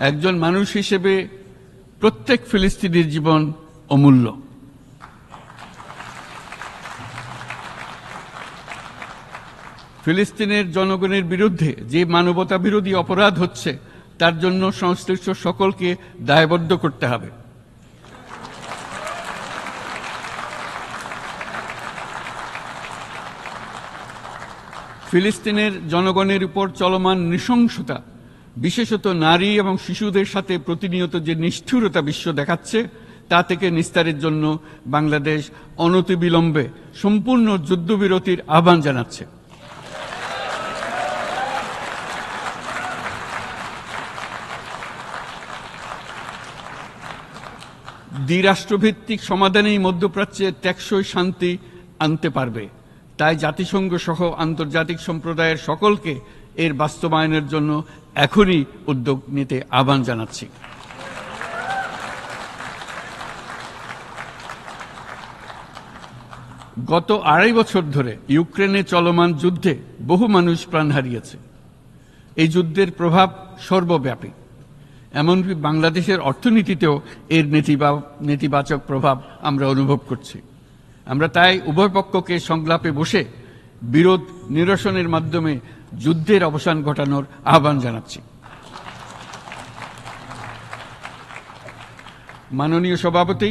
একজন মানুষ হিসেবে প্রত্যেক ফিলিস্তিনির জীবন অমূল্য। ফিলিস্তিনের জনগণের বিরুদ্ধে যে মানবতা বিরোধী অপরাধ হচ্ছে, তার জন্য সংশ্লিষ্ট সকলকে দায়বদ্ধ করতে হবে। ফিলিস্তিনের জনগণের উপর চলমান নৃশংসতা বিশেষত নারী এবং শিশুদের সাথে প্রতিনিয়ত যে নিষ্ঠুরতা বিশ্ব দেখাচ্ছে, তা থেকে নিস্তারের জন্য বাংলাদেশ অনতিবিলম্বে সম্পূর্ণ যুদ্ধবিরতির আহ্বান জানাচ্ছে। দ্বিরাষ্ট্রভিত্তিক সমাধানেই মধ্যপ্রাচ্যে টেকসই শান্তি আনতে পারবে। তাই জাতিসংঘ সহ আন্তর্জাতিক সম্প্রদায়ের সকলকে এর বাস্তবায়নের জন্য এখনই উদ্যোগ নিতে আহ্বান জানাচ্ছি। গত আড়াই বছর ধরে ইউক্রেনে চলমান যুদ্ধে বহু মানুষ প্রাণ হারিয়েছে। এই যুদ্ধের প্রভাব সর্বব্যাপী। এমনকি বাংলাদেশের অর্থনীতিতেও এর নেতিবা- নেতিবাচক প্রভাব আমরা অনুভব করছি। আমরা তাই উভয় পক্ষকে সংলাপে বসে বিরোধ নিরসনের মাধ্যমে যুদ্ধের অবসান ঘটানোর আহ্বান জানাচ্ছি। মাননীয় সভাপতি,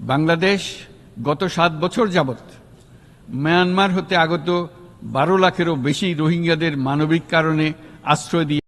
বাংলাদেশ গত সাত বছর যাবৎ মায়ানমার হতে আগত বারো লাখেরও বেশি রোহিঙ্গাদের মানবিক কারণে আশ্রয় দিয়ে